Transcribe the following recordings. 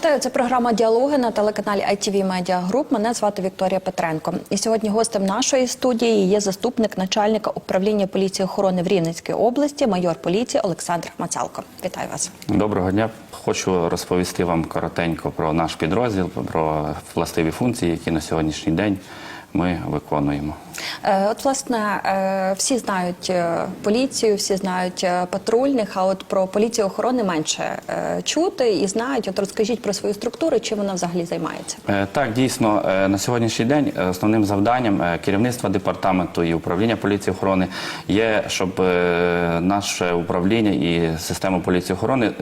Вітаю, це програма Діалоги на телеканалі ITV Media Group. Мене звати Вікторія Петренко. І сьогодні гостем нашої студії є заступник начальника управління поліції охорони в Рівненській області, майор поліції Олександр Мацалко. Вітаю вас. Доброго дня. Хочу розповісти вам коротенько про наш підрозділ, про властиві функції, які на сьогоднішній день ми виконуємо. Е, От, власне, е, всі знають е, поліцію, всі знають патрульних, а от про поліцію охорони менше чути і знають. От розкажіть про свою структуру, чим вона взагалі займається. Так, дійсно, на сьогоднішній день основним завданням керівництва департаменту і управління поліції охорони є, щоб наше управління і система поліції охорони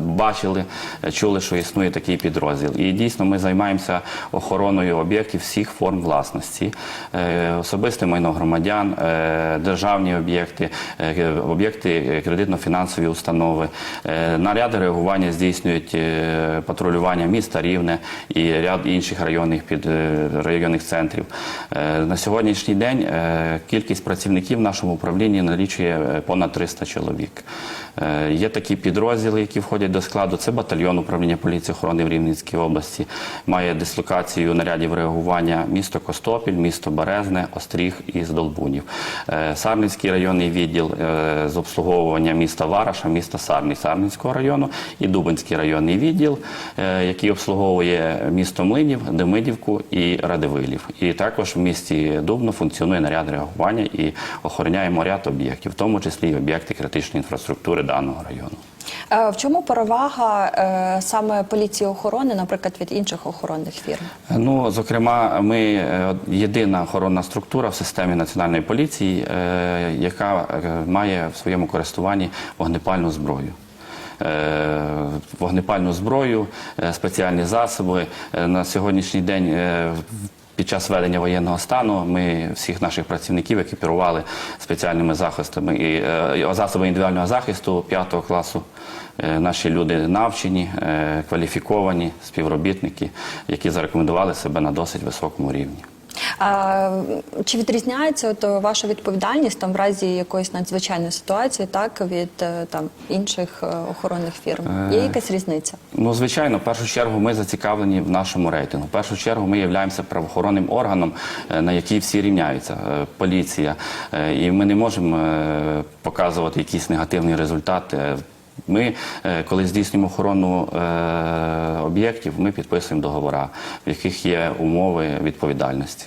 бачили, чули, що існує такий підрозділ. І дійсно ми займаємося охороною об'єктів всіх форм власності, особисте майно громадян, е, державні об'єкти, е, об'єкти кредитно-фінансові установи. Е, Наряди реагування здійснюють е, патрулювання міста Рівне і ряд інших районних під е, районних центрів. Е, На сьогоднішній день е, кількість працівників в нашому управлінні налічує е, понад 300 чоловік. Е, Є такі підрозділи, які входять до складу. Це батальйон управління поліції охорони в Рівненській області. Має дислокацію нарядів реагування місто Костопіль, місто Березне, Остріг і Здолбунів. Е, Сарненський районний відділ е, з обслуговування міста Вараша, міста Сарні, Сарненського району і Дубинський районний відділ, е, який обслуговує місто Млинів, Демидівку і Радивилів. І також в місті Дубно функціонує наряд реагування і охороняємо ряд об'єктів, в тому числі і об'єкти критичної інфраструктури даного району. В чому перевага саме поліції охорони, наприклад, від інших охоронних фірм? Ну, зокрема, ми е, єдина охоронна структура в системі національної поліції, е, яка е, має в своєму користуванні вогнепальну зброю. Е, Вогнепальну зброю, спеціальні засоби. На сьогоднішній день під час ведення воєнного стану ми всіх наших працівників екіпірували спеціальними захистами і засобами індивідуального захисту п'ятого класу. Наші люди навчені, кваліфіковані співробітники, які зарекомендували себе на досить високому рівні. Чи відрізняється от, е, ваша відповідальність там в разі якоїсь надзвичайної ситуації, так від е, там інших е, охоронних фірм? Є якась різниця? Ну, звичайно, в першу чергу ми зацікавлені в нашому рейтингу. В першу чергу ми являємося правоохоронним органом, на який всі рівняються. Поліція. І ми не можемо показувати якийсь негативний результат. Е, Ми, коли здійснюємо охорону е, об'єктів, ми підписуємо договори, в яких є умови відповідальності.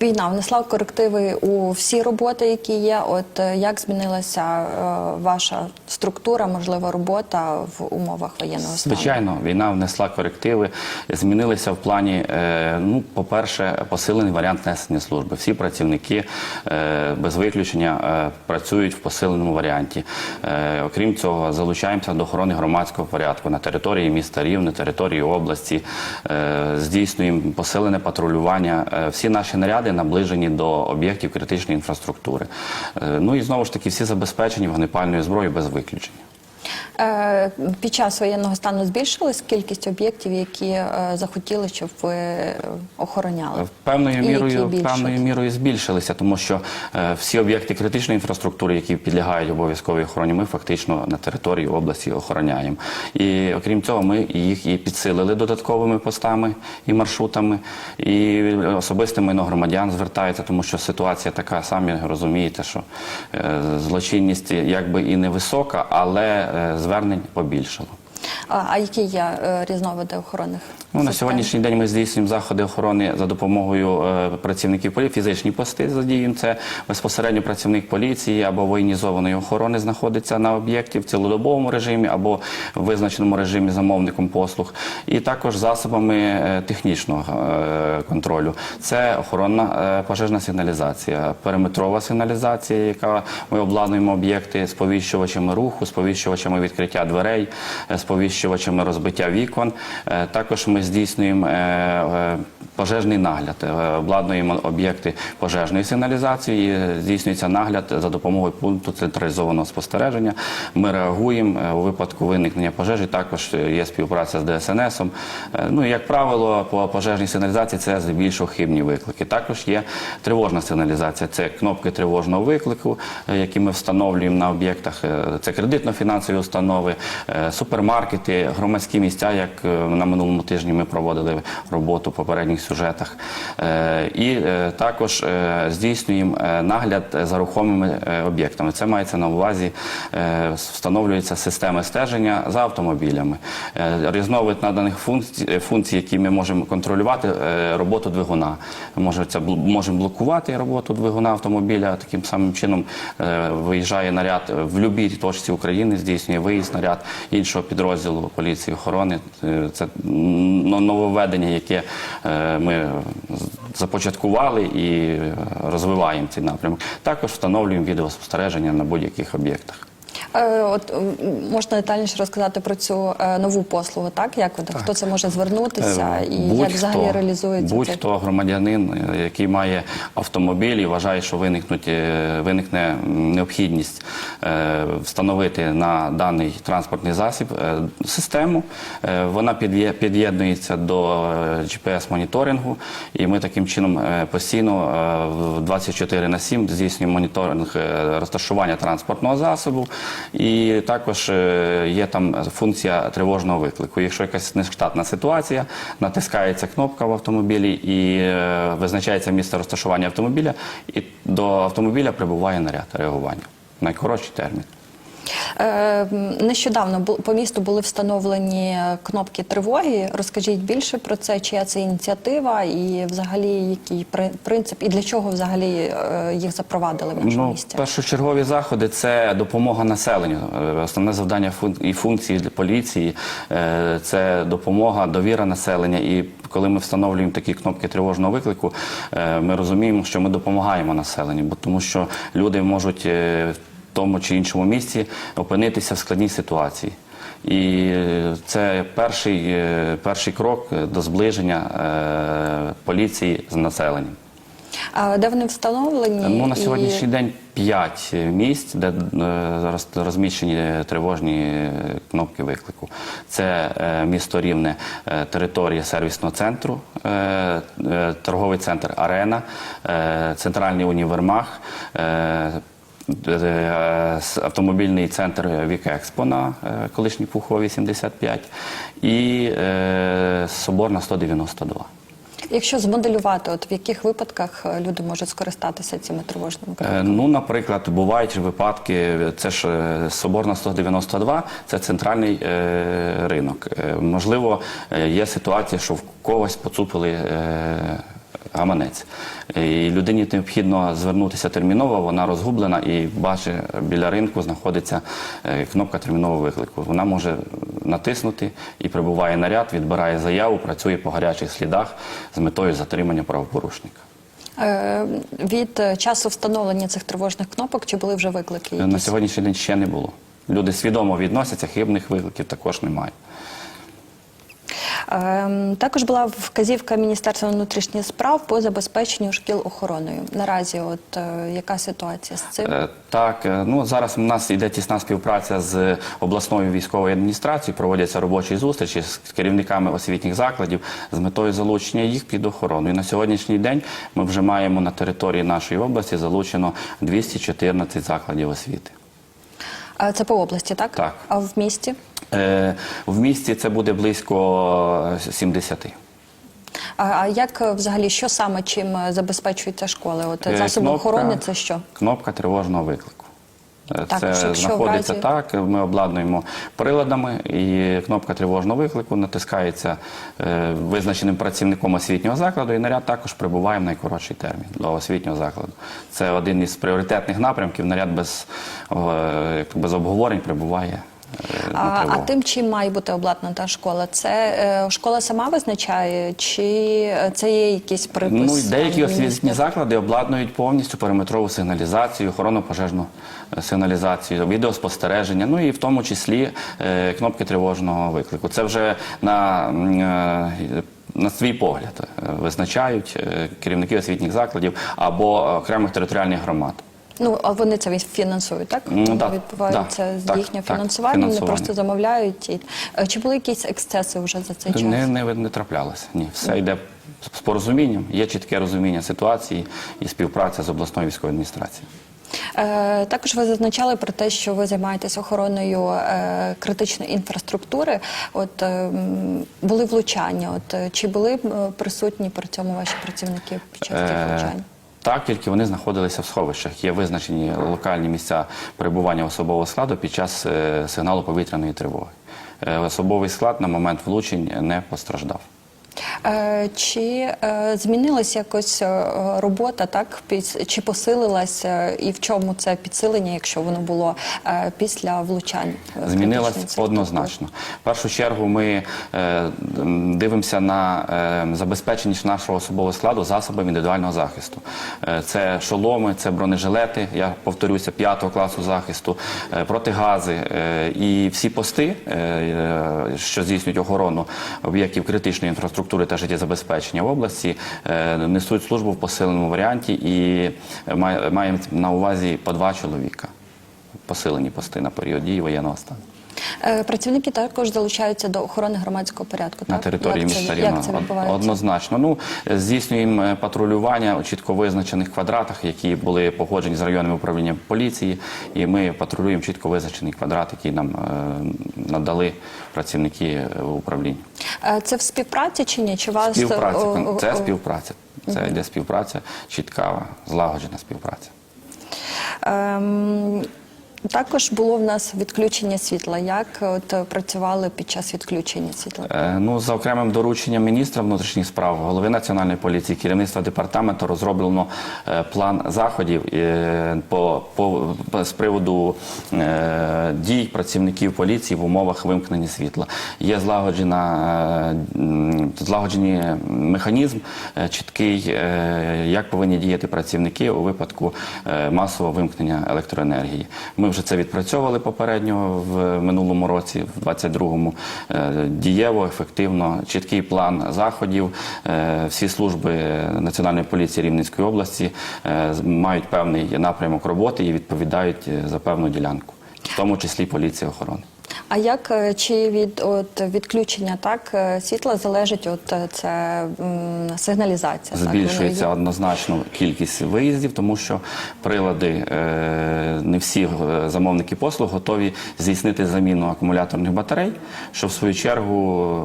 Війна внесла корективи у всі роботи, які є. От е, як змінилася е, ваша структура, можливо, робота в умовах воєнного стану? Звичайно, війна внесла корективи, змінилися в плані, е, ну, по-перше, посилений варіант несення служби. Всі працівники без виключення працюють в посиленому варіанті. Окрім цього, залучаємося до охорони громадського порядку на території міста Рівне, території області, здійснюємо посилене патрулювання. Всі наші наряди наближені до об'єктів критичної інфраструктури. Е, Ну і знову ж таки, всі забезпечені вогнепальною зброєю без виключення. Е, Під час воєнного стану збільшилась кількість об'єктів, які е, захотіли, щоб ви е, охороняли? Певною І мірою, певною мірою збільшилися, тому що е, всі об'єкти критичної інфраструктури, які підлягають обов'язковій охороні, ми фактично на території області охороняємо. І окрім цього, ми їх і підсилили додатковими постами і маршрутами, і особисте майно громадян звертається, тому що ситуація така, самі розумієте, що е, злочинність якби і невисока, але е, звернень побільшало. А, які є е, різновиди охоронних? Ну, на сьогоднішній день ми здійснюємо заходи охорони за допомогою е, працівників поліції, фізичні пости задіюємо. Це безпосередньо працівник поліції або воєнізованої охорони знаходиться на об'єкті в цілодобовому режимі або в визначеному режимі замовником послуг. І також засобами е, технічного е, контролю. Це охоронна е, пожежна сигналізація, периметрова сигналізація, яка ми обладнуємо об'єкти сповіщувачами руху, сповіщувачами відкриття дверей, е, сповіщувачами розбиття вікон. Е, Також ми ми здійснюємо е, е, пожежний нагляд, е, обладнуємо об'єкти пожежної сигналізації, здійснюється нагляд за допомогою пункту централізованого спостереження. Ми реагуємо у випадку виникнення пожежі. Також є співпраця з ДСНСом. Ну, як правило, по пожежній сигналізації це здебільшого хибні виклики. Також є тривожна сигналізація. Це кнопки тривожного виклику, які ми встановлюємо на об'єктах. Це кредитно-фінансові установи, супермаркети, громадські місця, як на минулому тижні ми проводили роботу в попередніх сюжетах. Е, І е, також е, здійснюємо нагляд за рухомими об'єктами. Це мається на увазі, встановлюються системи стеження за автомобілями. Різновид наданих функцій, які ми можемо контролювати, роботу двигуна. Може, це можемо блокувати роботу двигуна автомобіля. Таким самим чином виїжджає наряд в будь-якій точці України, здійснює виїзд наряд іншого підрозділу поліції охорони. Це нововведення, яке е, ми започаткували і е, розвиваємо цей напрямок. Також встановлюємо відеоспостереження на будь-яких об'єктах. Е, От можна детальніше розказати про цю е, нову послугу, так як от, хто це може звернутися Е, і як будь-хто- взагалі реалізується будь-хто громадянин, який має автомобіль і вважає, що виникнуть, виникне необхідність встановити на даний транспортний засіб систему. Вона під'є- під'єднується до е, GPS-моніторингу, і ми таким чином постійно е, в 24 на 7 здійснюємо моніторинг розташування транспортного засобу. І також е, є там функція тривожного виклику. Якщо якась нештатна ситуація, натискається кнопка в автомобілі і е, визначається місце розташування автомобіля, і до автомобіля прибуває наряд реагування найкоротший термін. Е, Нещодавно по місту були встановлені кнопки тривоги. Розкажіть більше про це, чия це ініціатива, і взагалі який при- принцип, і для чого взагалі е, їх запровадили в нашому Ну, місті? першочергові заходи це допомога населенню. Е, Основне завдання і функції для поліції це допомога, довіра населення. І коли ми встановлюємо такі кнопки тривожного виклику, ми розуміємо, що ми допомагаємо населенню, бо тому що люди можуть тому чи іншому місці опинитися в складній ситуації. І е, це перший, е, перший крок до зближення е, поліції з населенням. А де вони встановлені? Ну, на І- сьогоднішній день 5 місць, де зараз розміщені тривожні кнопки виклику. Це місто Рівне, територія сервісного центру, торговий центр Арена, центральний універмаг. Е, е, Автомобільний центр Вікекспо на е, колишній Пухові 75 і Соборна 192. Якщо змоделювати, от в яких випадках люди можуть скористатися цими тривожними Е. Ну, наприклад, бувають випадки, це ж Соборна 192, це центральний е, ринок. Можливо, є ситуація, що в когось поцупили е, гаманець. І людині необхідно звернутися терміново, вона розгублена і бачить, біля ринку знаходиться е, кнопка термінового виклику. Вона може натиснути і прибуває наряд, відбирає заяву, працює по гарячих слідах з метою затримання правопорушника. Е, Від е, часу встановлення цих тривожних кнопок чи були вже виклики? На сьогоднішній день ще не було. Люди свідомо відносяться, хибних викликів також немає. Ем, Також була вказівка Міністерства внутрішніх справ по забезпеченню шкіл охороною. Наразі, от е, яка ситуація з цим? Е, Так, е, ну зараз у нас йде тісна співпраця з обласною військовою адміністрацією. Проводяться робочі зустрічі з керівниками освітніх закладів з метою залучення їх під охорону. І на сьогоднішній день ми вже маємо на території нашої області залучено 214 закладів освіти. Це по області, так? Так. А в місті? Е, В місті це буде близько 70. А, а як е, взагалі, що саме чим е, забезпечуються школи? От Е, засоби кнопка- охорони це що? Кнопка тривожного виклику. Е, Так, Це що знаходиться разі- так. Ми обладнуємо приладами, і кнопка тривожного виклику натискається е, визначеним працівником освітнього закладу, і наряд також прибуває в найкоротший термін до освітнього закладу. Це один із пріоритетних напрямків. Наряд без, е, без обговорень прибуває е, А, а тим, чим має бути обладнана та школа, це е, школа сама визначає, чи це є якийсь припис? Ну, деякі освітні заклади обладнують повністю периметрову сигналізацію, охоронно-пожежну е, сигналізацію, відеоспостереження, ну і в тому числі е, кнопки тривожного виклику. Це вже на, е, на свій погляд е, визначають е, керівники освітніх закладів або окремих територіальних громад. Ну, а вони це фінансують, так? Ну, да, Відбувається да, з їхнього так, фінансування, вони фінансування. просто замовляють. І... Е, Чи були якісь ексцеси вже за цей час? Не, не, не траплялося. Ні, все йде з порозумінням, є чітке розуміння ситуації і співпраця з обласною військовою адміністрацією. Е, Також ви зазначали про те, що ви займаєтесь охороною е, критичної інфраструктури. От е, були влучання. От чи були присутні при цьому ваші працівники під час цих Е, влучань? Так, тільки вони знаходилися в сховищах. Є визначені локальні місця перебування особового складу під час е, сигналу повітряної тривоги. Е, Особовий склад на момент влучень не постраждав. Е, Чи е, змінилася якось е, робота, так чи посилилася, і в чому це підсилення, якщо воно було після влучань? Змінилась однозначно. В першу чергу ми дивимося на забезпеченість нашого особового складу засобами індивідуального захисту. Це шоломи, це бронежилети, я повторюся, п'ятого класу захисту, протигази і всі пости, що здійснюють охорону об'єктів критичної інфраструктури та життєзабезпечення в області, е, несуть службу в посиленому варіанті і маємо на увазі по два чоловіка. Посилені пости на період дії воєнного стану. Е, Працівники також залучаються до охорони громадського порядку. на так? території як це, міста Як це відбувається? Однозначно. Ну, здійснюємо е, патрулювання у чітко визначених квадратах, які були погоджені з районним управлінням поліції, і ми патрулюємо чітко визначений квадрат, який нам е, надали працівники е, управління. Е, Це в співпраці чи ні? Чи вас Співпраця. Це співпраця. Це йде співпраця, чітка, злагоджена співпраця. Ем, Також було в нас відключення світла. Як от е, працювали під час відключення світла? Е, Ну, за окремим дорученням міністра внутрішніх справ, голови національної поліції, керівництва департаменту розроблено е, план заходів е, по, по, з приводу е, дій працівників поліції в умовах вимкнення світла. Є злагоджена е, м, злагоджений механізм е, чіткий, е, як повинні діяти працівники у випадку е, масового вимкнення електроенергії. Ми вже це відпрацьовували попередньо в минулому році, в 22-му. Е, Дієво, ефективно, чіткий план заходів. Е, Всі служби Національної поліції Рівненської області е, мають певний напрямок роботи і відповідають за певну ділянку, в тому числі поліція охорони. А як е, чи від от відключення так е, світла залежить от е, це м, сигналізація? Збільшується є- однозначно кількість виїздів, тому що прилади е, не всі замовники послуг готові здійснити заміну акумуляторних батарей, що в свою чергу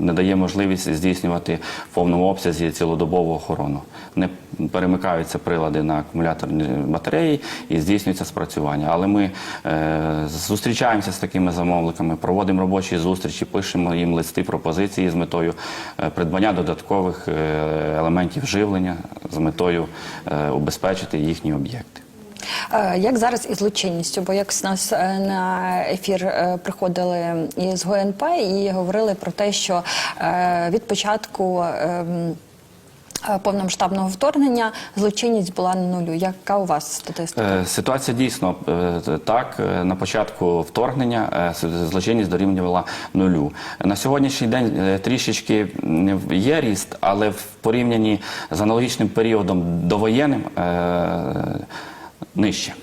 не дає можливість здійснювати в повному обсязі цілодобову охорону. Не перемикаються прилади на акумуляторні батареї і здійснюється спрацювання. Але ми е, зустрічаємося з такими замовниками, проводимо робочі зустрічі, пишемо їм листи пропозиції з метою е, придбання додаткових е, елементів живлення з метою убезпечити їхні об'єкти. Як зараз із злочинністю? Бо як з нас на ефір приходили із ГНП і говорили про те, що від початку. Е, Повномасштабного вторгнення злочинність була на нулю. Яка у вас статистика? Е, Ситуація дійсно е, так. На початку вторгнення злочинність дорівнювала нулю. На сьогоднішній день трішечки є ріст, але в порівнянні з аналогічним періодом довоєнним нижче.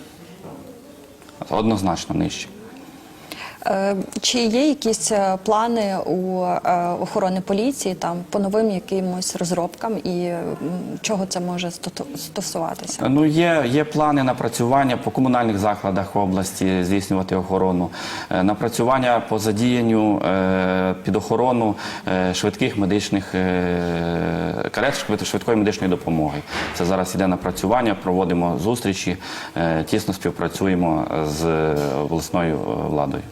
Однозначно нижче. Е, Чи є якісь е, плани у е, охорони поліції там по новим якимось розробкам і чого це може стосуватися? Ну, є, є плани напрацювання по комунальних закладах області здійснювати охорону, напрацювання по задіянню під охорону швидких медичних карет швид- швидкої медичної допомоги. Це зараз іде напрацювання, проводимо зустрічі, тісно співпрацюємо з обласною владою.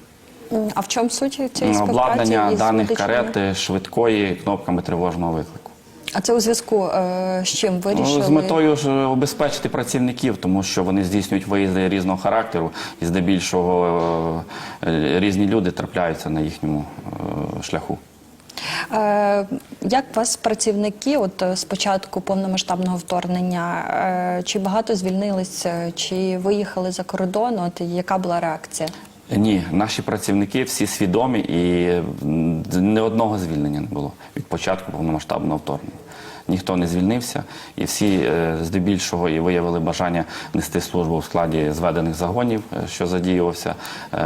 А в чому суть цієї співпраці? Обладнання із даних медичними? карет е, швидкої кнопками тривожного виклику. А це у зв'язку е, з чим вирішили? Ну, з метою ж обезпечити працівників, тому що вони здійснюють виїзди різного характеру, і здебільшого е, різні люди трапляються на їхньому е, шляху. Е, як вас працівники, от е, з початку повномасштабного вторгнення, е, чи багато звільнились, е, чи виїхали за кордон? От яка була реакція? Ні, наші працівники всі свідомі і ні одного звільнення не було від початку повномасштабного вторгнення. Ніхто не звільнився, і всі е, здебільшого і виявили бажання нести службу в складі зведених загонів, е, що задіювався е,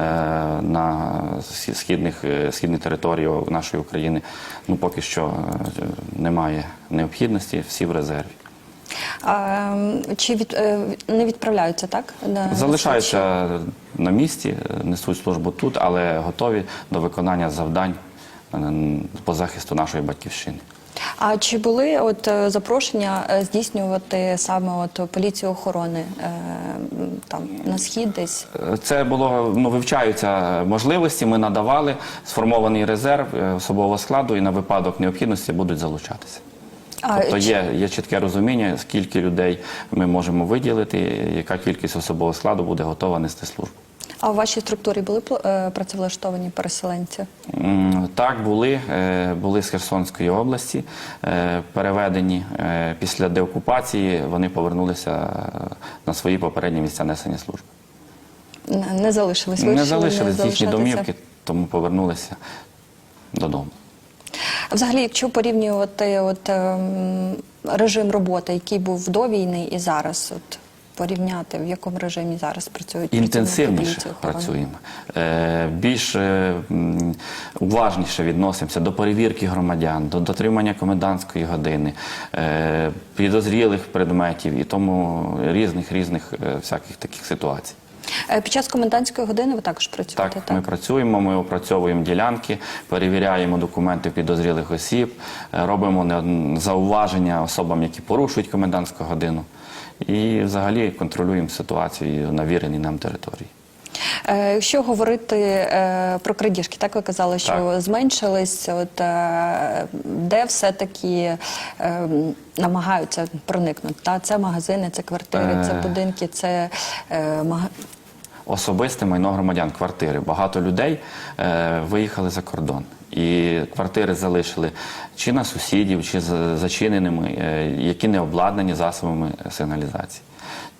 на схі- східних східній території нашої України. Ну поки що немає необхідності, всі в резерві. А, чи від, е, не відправляються, так? На- Залишаються на місці, несуть службу тут, але готові до виконання завдань е, по захисту нашої батьківщини. А чи були от е, запрошення здійснювати саме от поліцію охорони там на схід десь? Це було ну, вивчаються можливості. Ми надавали сформований резерв особового складу і на випадок необхідності будуть залучатися. Тобто є, є чітке розуміння, скільки людей ми можемо виділити, яка кількість особового складу буде готова нести службу. А у вашій структурі були е, працевлаштовані переселенці? Так, були, е, були з Херсонської області, е, переведені після деокупації, вони повернулися на свої попередні місця несення служби. Не залишились? Не залишились їхні домівки, тому повернулися додому. А Взагалі, якщо порівнювати от, ем, режим роботи, який був до війни і зараз, от, порівняти, в якому режимі зараз працюють Інтенсивніше працюємо, е, більш е, уважніше відносимося до перевірки громадян, до дотримання комендантської години, е, підозрілих предметів і тому різних різних е, всяких таких ситуацій. Е, Під час комендантської години ви також працюєте, Так, так? ми працюємо, ми опрацьовуємо ділянки, перевіряємо документи підозрілих осіб, е, робимо зауваження особам, які порушують комендантську годину, і взагалі контролюємо ситуацію на віреній нам території. Е, Якщо говорити про крадіжки, так ви казали, що Так. зменшились, от, де все-таки намагаються проникнути? Та? Це магазини, це квартири, це будинки, це. Особисте майно громадян, квартири. Багато людей е, виїхали за кордон. І квартири залишили чи на сусідів, чи за- зачиненими, е, які не обладнані засобами сигналізації.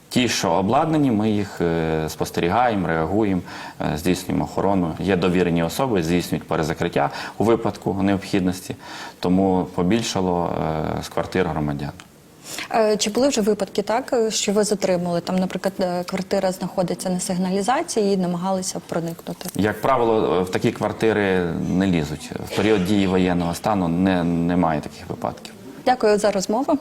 Ті, що обладнані, ми їх е, спостерігаємо, реагуємо, е, здійснюємо охорону. Є довірені особи, здійснюють перезакриття у випадку необхідності, тому побільшало з квартир громадян. Е, Чи були вже випадки, так, е, що ви затримали? Там, наприклад, е, квартира знаходиться на сигналізації і намагалися проникнути. Як правило, в такі квартири не лізуть. В період дії воєнного стану не, немає таких випадків. Дякую за розмову.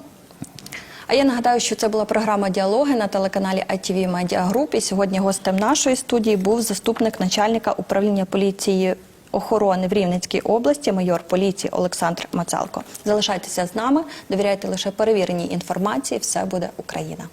А я нагадаю, що це була програма Діалоги на телеканалі ITV Media Group. І сьогодні гостем нашої студії був заступник начальника управління поліції охорони в Рівненській області, майор поліції Олександр Мацалко. Залишайтеся з нами, довіряйте лише перевіреній інформації. Все буде Україна.